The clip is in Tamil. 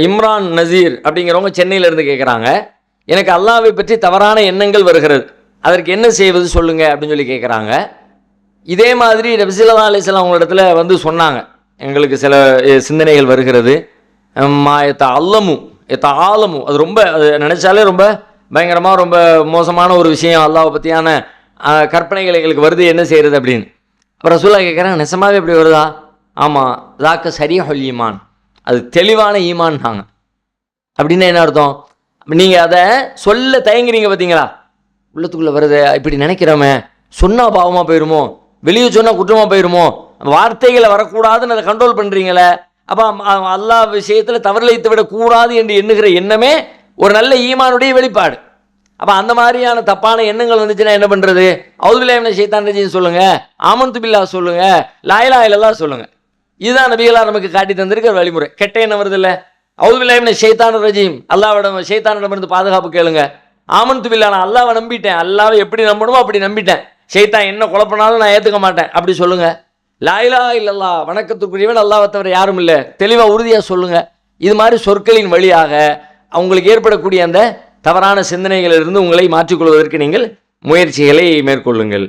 இம்ரான் நசீர் அப்படிங்கிறவங்க சென்னையிலேருந்து கேட்குறாங்க எனக்கு அல்லாவை பற்றி தவறான எண்ணங்கள் வருகிறது. அதற்கு என்ன செய்வது சொல்லுங்கள் அப்படின்னு சொல்லி கேட்குறாங்க இதே மாதிரி ரபிசில்லா அலிஸ்லாம் அவங்களிடத்துல வந்து சொன்னாங்க. எங்களுக்கு சில சிந்தனைகள் வருகிறது. மா எத்த அல்லமு எத்த ஆலமு அது ரொம்ப அது நினச்சாலே ரொம்ப பயங்கரமாக ரொம்ப மோசமான ஒரு விஷயம். அல்லாவை பற்றியான கற்பனைகள் எங்களுக்கு வருது என்ன செய்கிறது அப்படின்னு. அப்புறம் ரசூலா கேட்குறாங்க நெசமாவே இப்படி வருதா? ஆமாம் தாக்க சரியா ஈமான். அது தெளிவான ஈமான்னாங்க. அப்படின்னா என்ன அர்த்தம்? நீங்கள் அதை சொல்ல தயங்குறீங்க பார்த்தீங்களா உள்ளத்துக்குள்ளே வருது இப்படி நினைக்கிறோமே. சொன்னால் பாவமாக போயிருமோ? வெளியே சொன்னால் குற்றமாக போயிருமோ? வார்த்தைகளை வரக்கூடாதுன்னு அதை கண்ட்ரோல் பண்ணுறீங்களே அப்போ எல்லா விஷயத்தில் தவறிழைத்து விடக்கூடாது என்று எண்ணுகிற எண்ணமே ஒரு நல்ல ஈமானுடைய வெளிப்பாடு. அப்போ அந்த மாதிரியான தப்பான எண்ணங்கள் வந்துச்சுன்னா என்ன பண்ணுறது அவுதுபில்லாமின சைத்தான் ரஜின்னு சொல்லுங்கள் ஆமந்து பில்லா சொல்லுங்கள் லாயிலா இல்லல்லா சொல்லுங்கள் இதுதான் நபிகளாக நமக்கு காட்டி தந்திருக்கிற வழிமுறை. கெட்ட என்ன வருது இல்லை அவுதுபில்லாமின சைத்தான் ரஜீம். அல்லாவிடம் சைத்தானிடமிருந்து பாதுகாப்பு கேளுங்க. ஆமந்து நான் அல்லாவை நம்பிட்டேன். அல்லாவை எப்படி நம்பணுமோ அப்படி நம்பிட்டேன். சைத்தான் என்ன குழப்பினாலும் நான் ஏற்றுக்க மாட்டேன். அப்படி சொல்லுங்க. லாயிலா இல்லல்லா வணக்கத்துக்குரியவன் அல்லாவை தவிர யாரும் இல்லை. தெளிவாக உறுதியாக சொல்லுங்க. இது மாதிரி சொற்களின் வழியாக அவங்களுக்கு ஏற்படக்கூடிய அந்த தவறான சிந்தனைகளிலிருந்து உங்களை மாற்றிக்கொள்வதற்கு நீங்கள் முயற்சிகளை மேற்கொள்ளுங்கள்.